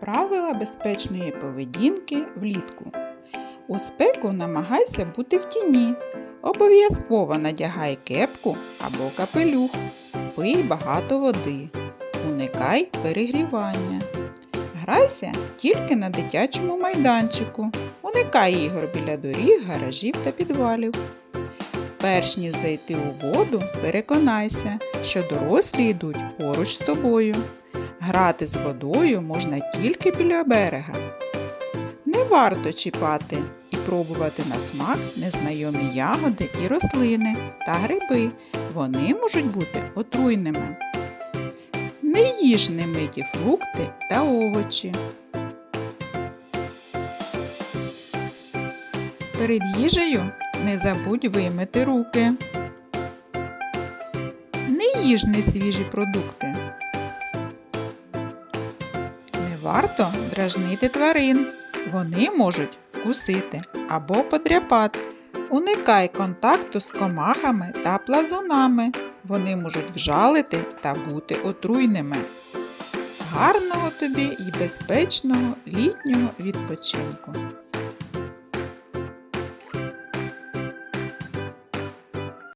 Правила безпечної поведінки влітку. У спеку намагайся бути в тіні. Обов'язково надягай кепку або капелюх. Пий багато води. Уникай перегрівання. Грайся тільки на дитячому майданчику. Уникай ігор біля доріг, гаражів та підвалів. Перш ніж зайти у воду, переконайся, що дорослі йдуть поруч з тобою. Грати з водою можна тільки біля берега. Не варто чіпати і пробувати на смак незнайомі ягоди і рослини та гриби. Вони можуть бути отруйними. Не їж немиті фрукти та овочі. Перед їжею не забудь вимити руки. Не їж несвіжі продукти. Варто дражнити тварин. Вони можуть вкусити або подряпати. Уникай контакту з комахами та плазунами. Вони можуть вжалити та бути отруйними. Гарного тобі і безпечного літнього відпочинку!